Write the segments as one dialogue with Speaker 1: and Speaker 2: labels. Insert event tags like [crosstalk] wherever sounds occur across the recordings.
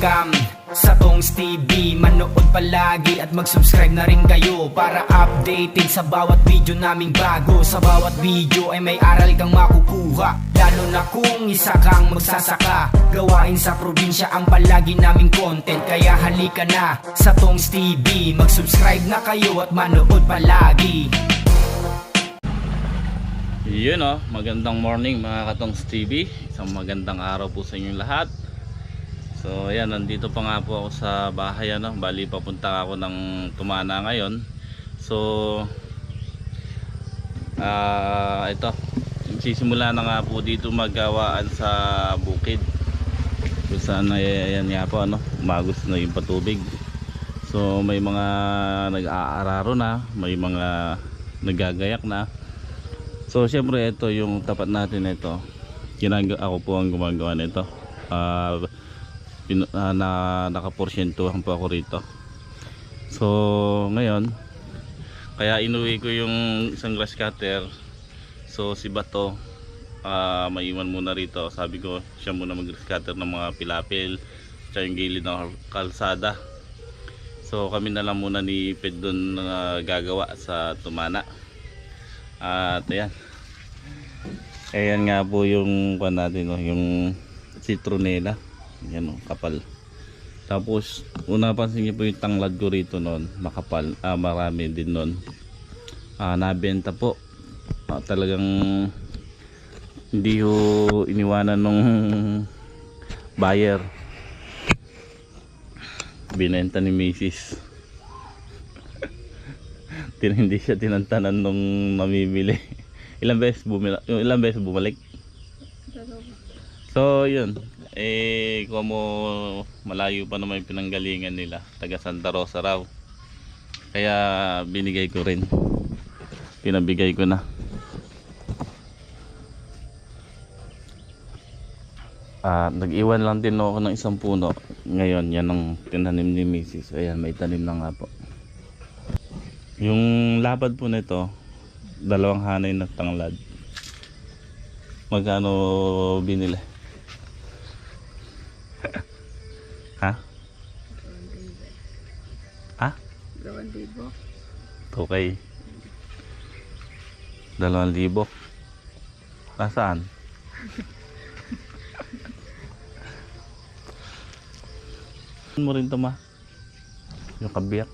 Speaker 1: Welcome. Sa Tongs TV Manood palagi at mag-subscribe na rin kayo Para updated sa bawat video naming bago. Sa bawat video ay may aral kang makukuha Lalo na kung isa kang magsasaka. Gawain sa probinsya ang palagi naming content Kaya halika na sa Tongs TV Mag-subscribe na kayo at manood palagi.
Speaker 2: Yun oh, magandang morning mga Katongs TV Isang magandang araw po sa inyong lahat So ayan, nandito pa nga po ako sa bahay ano. Bali papunta ako ng Tumana ngayon. So ah Ito. Sisimula na nga po dito maggawaan sa bukid. Kung saan ay, ayan nga po ano. Umagos na yung patubig. So may mga nag-aararo na. May mga nagagayak na. So syempre ito yung tapat natin ito. Ginag ako po ang gumagawa nito. Ah pin- ah, na nakaporsyentuhan po ako rito. So ngayon kaya inuwi ko yung isang grass cutter. So si Bato ah maiwan muna rito. Sabi ko siya muna mag grass cutter ng mga pilapil tsaka yung gilid ng kalsada. So kami na lang muna ni Ped doon na gagawa sa Tumana. At ayan. Ayan nga po yung kuan natin no, yung citronella. Yan oh, kapal. Tapos una pansin niyo po yung tanglad ko rito noon, makapal, ah, marami din noon. Ah, nabenta po. Ah, talagang hindi ho iniwanan nung buyer. Binenta ni Mrs. [laughs] Tin hindi siya tinantanan nung namimili. [laughs] Ilang beses yung ilang beses bumalik. So, yun. Eh, kung malayo pa naman yung pinanggalingan nila. Taga Santa Rosa raw. Kaya binigay ko rin. Pinabigay ko na. Ah, nag-iwan lang din ako ng isang puno. Ngayon, yan ang tinanim ni Mrs. Ayan, may tanim na nga po. Yung lapad po nito, dalawang hanay na tanglad. Magkano binili? Ha? Ha?
Speaker 3: Dalawang libo.
Speaker 2: Okay. Dalawang libo. Nasaan? mo rin to ma. Yung kabiyak.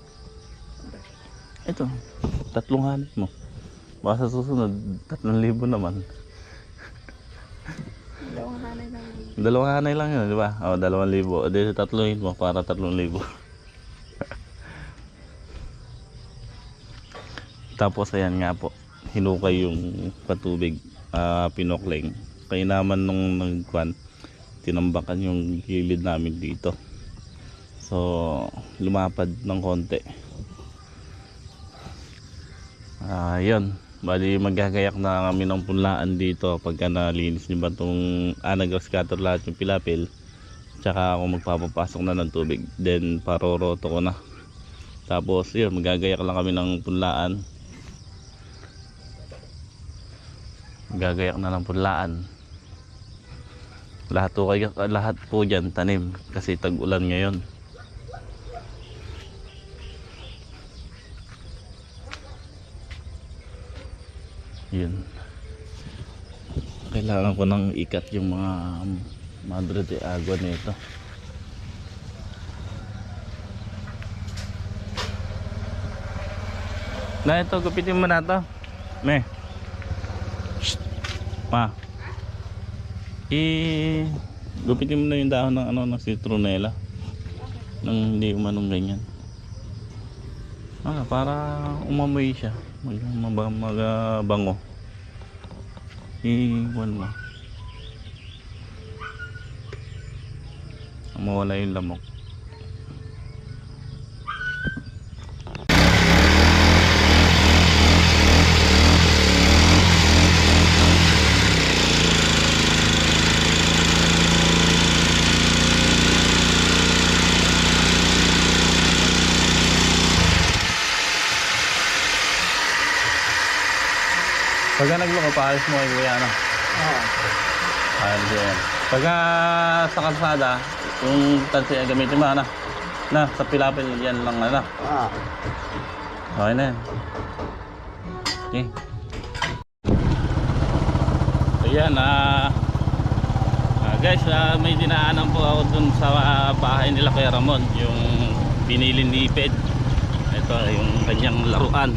Speaker 2: Ito. Tatlong hanap mo. Baka sa susunod, tatlong libo naman.
Speaker 3: Dalawang hanay lang.
Speaker 2: Dalawang hanay lang yun, di ba? O, dalawang libo. O, di tatlohin mo para tatlong libo. [laughs] Tapos, ayan nga po. Hinukay yung patubig. ah pinokling. Kaya naman nung nagkwan, tinambakan yung gilid namin dito. So, lumapad ng konti. Ah, yun. Bali magagayak na kami ng punlaan dito pagka nalinis niyo ba itong ah, nag-scatter lahat yung pilapil. Tsaka ako magpapapasok na ng tubig. Then paroroto ko na. Tapos yun, magagayak lang kami ng punlaan. Magagayak na ng punlaan. Lahat po, lahat po dyan tanim kasi tag-ulan ngayon. Yun. Kailangan ko nang ikat yung mga madre de agua nito. Na ito gupitin mo na to. Me. Ma. I gupitin mo na yung dahon ng ano ng citronella nang hindi umanong ganyan. Ah, para umamoy siya mag, magabango. Iwan mo. Mawala yung lamok Pagka nagluko, paayos mo kay kuya, ano?
Speaker 3: Oo.
Speaker 2: Ayos yan. Pagka sa kalsada, yung tansi ay gamitin mo, ano? Na, sa pilapil yan lang, ano?
Speaker 4: Ah,
Speaker 2: Okay na yan. Okay. Ayan, ah... ah, guys, ah, may dinaanan po ako dun sa ah, bahay nila kay Ramon, yung binili ni Ped. Ito, yung kanyang laruan.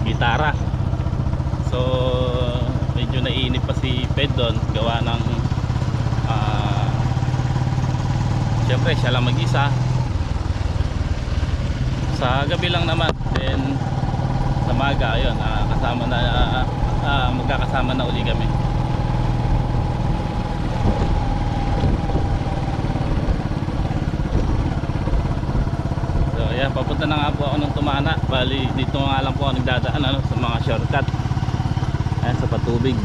Speaker 2: Gitara. So, medyo nainip pa si Ped doon, gawa ng... ah Siyempre, siya lang mag-isa. Sa gabi lang naman, then sa maga, ayun, ah, kasama na, ah, ah, magkakasama na uli kami. Papunta na nga po ako ng Tumana. Bali, dito nga lang po ako nagdadaan ano, sa mga shortcut. Ayan, sa patubig.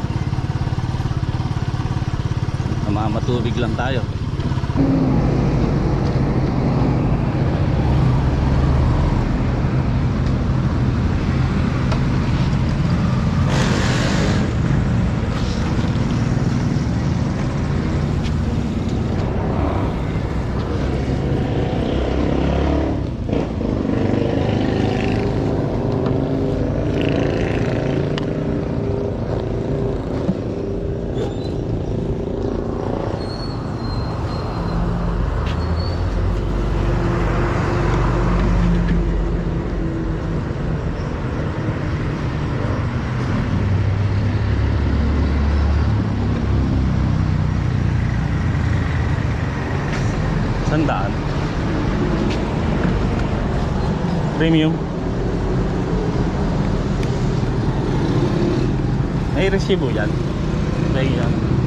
Speaker 2: Sa mga matubig lang tayo. May resibo yan. May yan.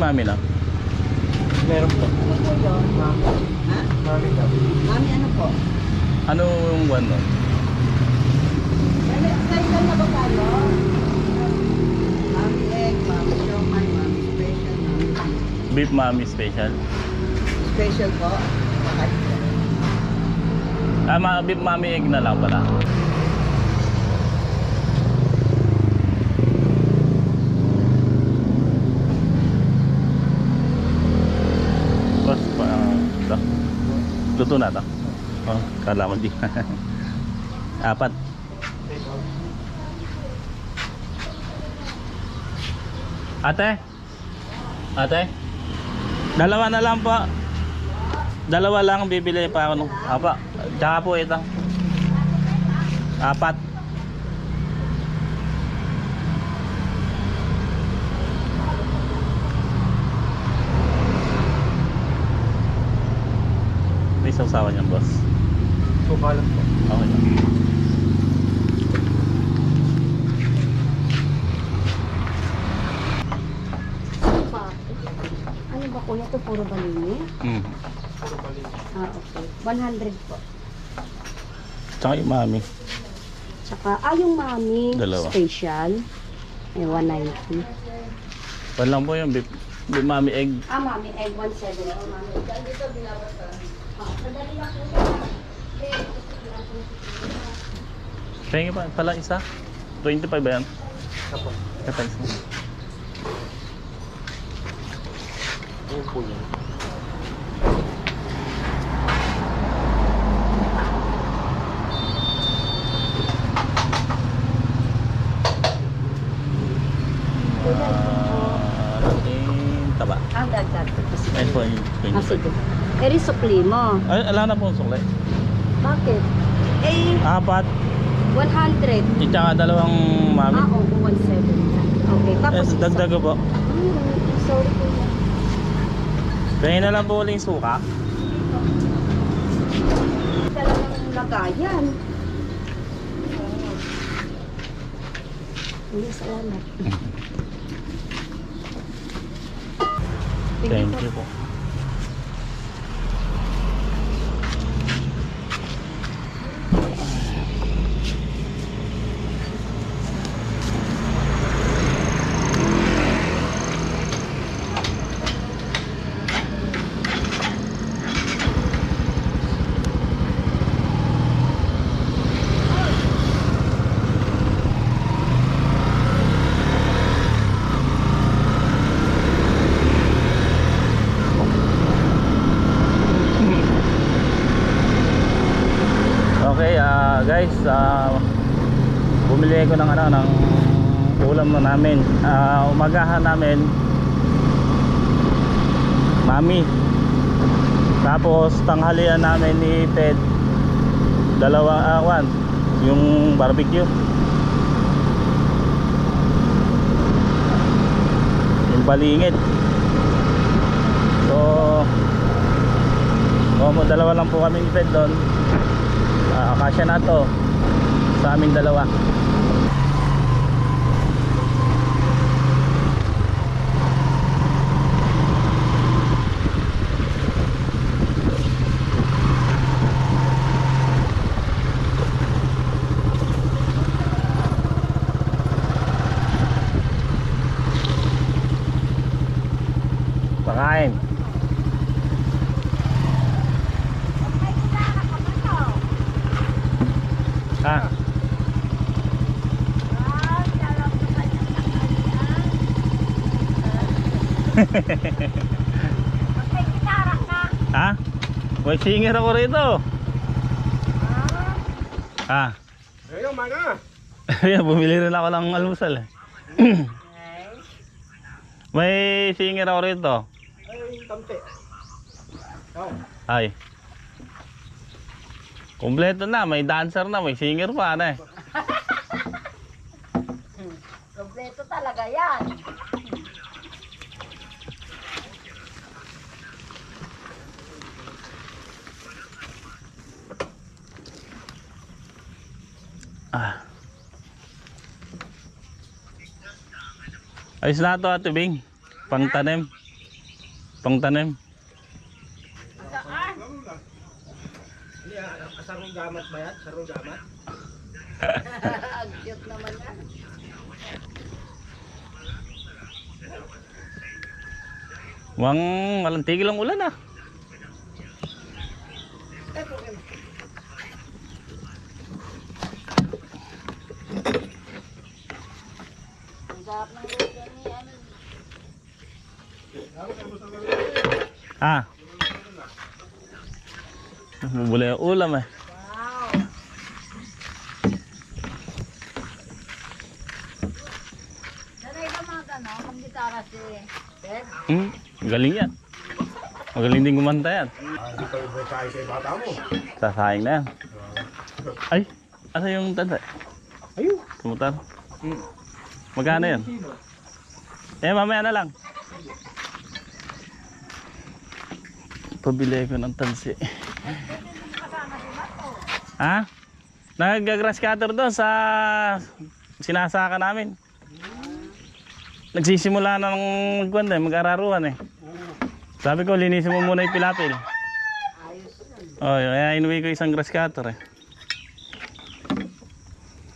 Speaker 2: Mami na.
Speaker 4: meron po. Mami daw.
Speaker 5: Mami, ano po?
Speaker 2: Ano yung one nun?
Speaker 5: Special na bacalo? Mami egg, mami special, mami
Speaker 2: Beef mami special.
Speaker 5: special po. Bakit po?
Speaker 2: Ah, ma beef mami egg na lang pala. Boss, pa, ito. Luto na ito. Oh, kala ko di. [laughs] Apat. Ate? Ate? Dalawa na lang po. Dalawa lang bibili pa ako nung. Apa. Tsaka po ito. Apat. May sausawan yan, boss.
Speaker 4: Sukalat po.
Speaker 2: Okay lang.
Speaker 6: Pa. Ano ba kuya? Ito puro balini?
Speaker 2: Mm.
Speaker 6: Ah, okay. 100 po.
Speaker 2: Tsaka yung mami.
Speaker 6: Tsaka, ah, yung mami
Speaker 2: Dalawa.
Speaker 6: special. Eh, 190.
Speaker 2: Wala lang po yung beef. Yung mami egg.
Speaker 6: Ah, mami, egg 170. Oh, mami. Dito, binabasa. Yan. Eh,
Speaker 2: Pengi pa pala isa. 25 ba yan?
Speaker 4: Apo.
Speaker 2: Kapag isa.
Speaker 4: Ayun po yun.
Speaker 2: Ah, ating taba.
Speaker 6: Ang dagdag.
Speaker 2: Ayun po yung
Speaker 6: Ah, sige. Eri sukli mo.
Speaker 2: Ay, ala na po ang suklay.
Speaker 6: Bakit? Eh,
Speaker 2: Apat.
Speaker 6: 100.
Speaker 2: At saka dalawang mami.
Speaker 6: Ah, oo, 170. Okay,
Speaker 2: Eh,
Speaker 6: tapos isa.
Speaker 2: dagdag po.
Speaker 6: Hmm, sorry po.
Speaker 2: Pengi na lang po uling suka.
Speaker 6: Talagang lagayan. Hindi, salamat.
Speaker 2: Thank you po. Okay, ah guys, ah bumili ko ng ano ng ulam na namin. Ah umagahan namin mami. Tapos tanghalian namin ni Ted dalawa awan yung barbecue. Yung balingit. So Oh, mo dalawa lang po kami ni Ted doon. Ah, kasya na to sa aming dalawa. Pakain. Ah. [laughs] ha? May singer ako rito. Ah.
Speaker 4: Ayun, mga. [laughs]
Speaker 2: Ayan, bumili rin ako ng almusal eh. [clears throat] May singer ako rito.
Speaker 4: Ay, tamte. Oh.
Speaker 2: Ay. Kompleto na, may dancer na, may singer pa na eh. [laughs]
Speaker 6: Kompleto talaga yan.
Speaker 2: Ah. Ayos na ito Ate Bing. Pangtanim. Pangtanim. [laughs]
Speaker 4: Sarong gamat ba yan? Sarong gamat?
Speaker 6: Ang cute naman yan.
Speaker 2: Wang walang tigil ang ulan ah.
Speaker 6: Ang sarap ng luto ni ano.
Speaker 2: Ah. Bubuli ang ulam eh. Hmm, galing yan. Magaling din kumanta yan. Sasayang na yan. Ay, ano yung tanda?
Speaker 4: Ayun.
Speaker 2: Tumutar.
Speaker 4: Hmm.
Speaker 2: Magkano yan? Eh, mamaya na lang. Pabili ko ng tansi. ha? Nag-grass cutter doon sa sinasaka namin. Nagsisimula na ng magkwanda, mag-araruan eh. Sabi ko, linisin mo muna yung pilapil. Oh, kaya inuwi ko isang grass cutter eh.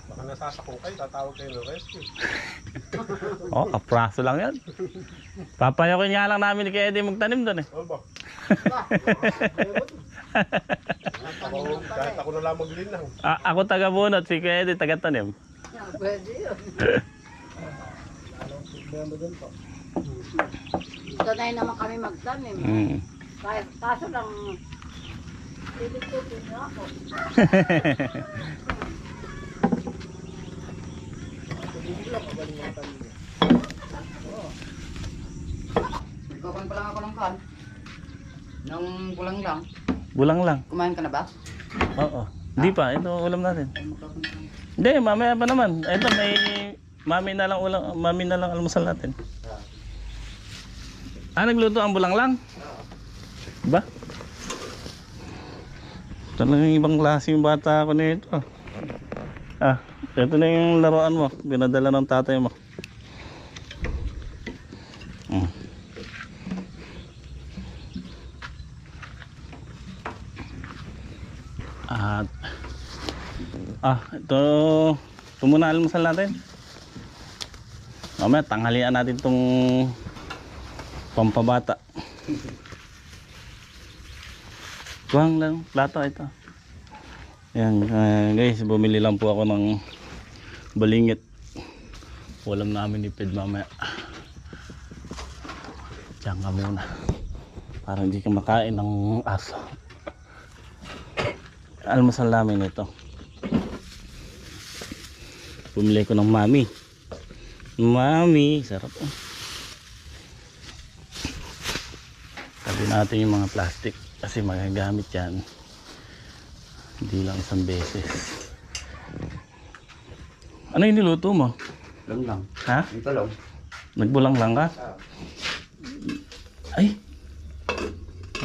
Speaker 4: Baka nasa sasakukay, tatawag kayo ng rescue. [laughs]
Speaker 2: Oh, kapraso lang yan. Papayakin nga lang namin ni Eddie magtanim doon eh.
Speaker 4: Ako, kahit ako na lang maglinang.
Speaker 2: A- ako taga bunot, si Kuya Eddie taga tanim.
Speaker 5: Pwede yun.
Speaker 6: Sanay naman kami magtanim.
Speaker 2: Mm.
Speaker 6: Kaya, kaso lang, titipupin niyo ako. [laughs]
Speaker 5: Nagkakan pa lang ako ng kan. Nung kulang lang.
Speaker 2: Bulang lang.
Speaker 5: Kumain ka na ba?
Speaker 2: Oo. Hindi pa, ito ulam natin. Hindi, mamaya pa naman. Ito may mami na lang ulam, mami na lang almusal natin. Ah, nagluto ang bulang lang? Ba? Talagang ibang klase yung bata ako nito. Ah, ito na yung laruan mo. Binadala ng tatay mo. Ah, ito muna almusal natin. Mamaya tanghalian natin tong pampabata. Kuhang lang plato ito. Yan ah, guys, bumili lang po ako ng balingit. Walang namin ipid mamaya. Diyan ka muna. Para hindi ka makain ng aso. Almusal namin ito. Bumili ko ng mami. Mami, sarap oh. Tabi natin yung mga plastic kasi magagamit yan. Hindi lang isang beses. Ano yung niluto mo?
Speaker 5: Lang lang.
Speaker 2: Ha?
Speaker 5: Ito lang.
Speaker 2: Nagbulang lang ka? Ay!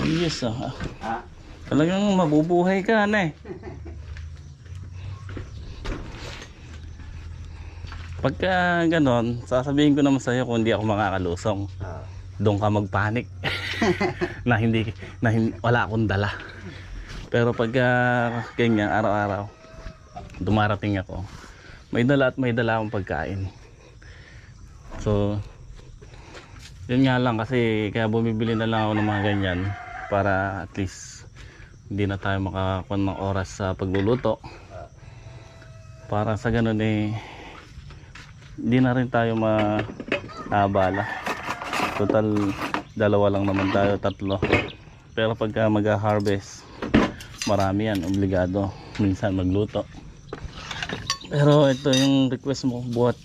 Speaker 2: Ayos ah.
Speaker 5: Ah.
Speaker 2: Talagang mabubuhay ka na eh. [laughs] Pagka ganon, sasabihin ko naman sa'yo kung hindi ako makakalusong.
Speaker 5: Ah.
Speaker 2: Doon ka magpanik. [laughs] na hindi, na hin- wala akong dala. Pero pagka ganyan, araw-araw, dumarating ako. May dala at may dala akong pagkain. So, yun nga lang kasi kaya bumibili na lang ako ng mga ganyan para at least hindi na tayo makakuha ng oras sa pagluluto. Para sa ganun eh, hindi na rin tayo maabala. Total, dalawa lang naman tayo, tatlo. Pero pagka mag-harvest, marami yan, obligado. Minsan magluto. Pero ito yung request mo buhat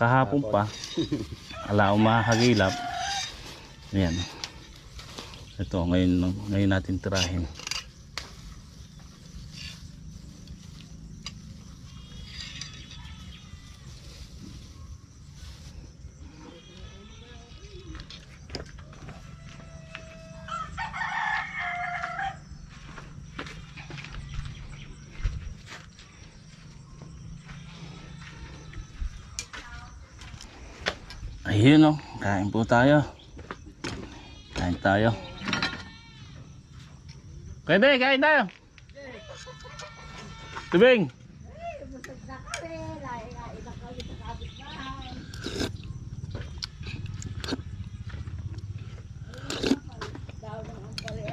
Speaker 2: kahapon pa. Ala umahagilap. Ayan. Ito, ngayon, ngayon natin tirahin. Ayun o, kain po tayo. Kain tayo. Pwede, kain tayo. Tubing.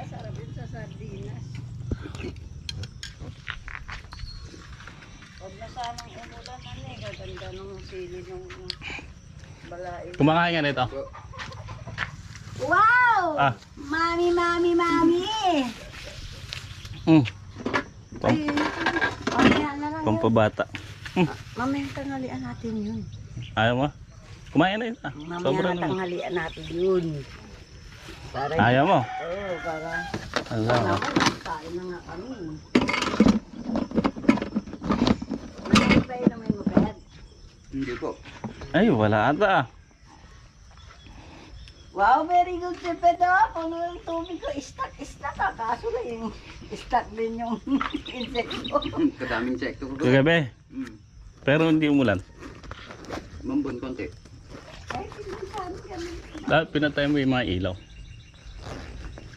Speaker 6: Sarap yun sa sardinas. Huwag na sanang umulan na eh. Gaganda ng sili ng balain.
Speaker 2: Kumakain ka nito.
Speaker 6: Wow!
Speaker 2: Ah.
Speaker 6: Mami, mami, mami!
Speaker 2: Hmm, Pam-
Speaker 6: Ay, mamaya na lang yun.
Speaker 2: pampabata.
Speaker 6: Mamaya tanghalian natin yun.
Speaker 2: Ayaw mo? Kumain na ito.
Speaker 6: Mamaya
Speaker 2: Sobra
Speaker 6: na
Speaker 2: naman.
Speaker 6: tanghalian natin yun. Para
Speaker 2: Ayaw mo?
Speaker 6: Oo, para
Speaker 2: Ayaw mo.
Speaker 6: Kain na nga kami. May pa yun naman mo kaya.
Speaker 5: Hindi po.
Speaker 2: Ay, wala ata. ah.
Speaker 6: Wow, very good si Pedo. Puno ng tubig ko. Stuck, stuck ka. Kaso na yung stuck din yung [laughs] insekto.
Speaker 5: Kadaming sekto ko.
Speaker 2: Kagabi.
Speaker 5: Hmm.
Speaker 2: Pero hindi umulan.
Speaker 5: Mambon konti.
Speaker 6: Ay, pinuntahan kami.
Speaker 2: Dapat pinatay mo yung mga ilaw.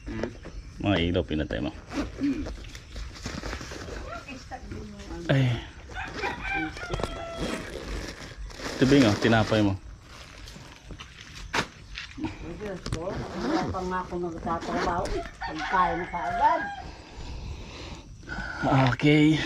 Speaker 5: Hmm.
Speaker 2: Mga ilaw pinatay mo.
Speaker 6: Yung
Speaker 2: Ay. Ito Bing, oh, tinapay mo.
Speaker 6: Diyos ko, wala pa nga ako nagtatrabaho. Pagkain na kaagad.
Speaker 2: Okay.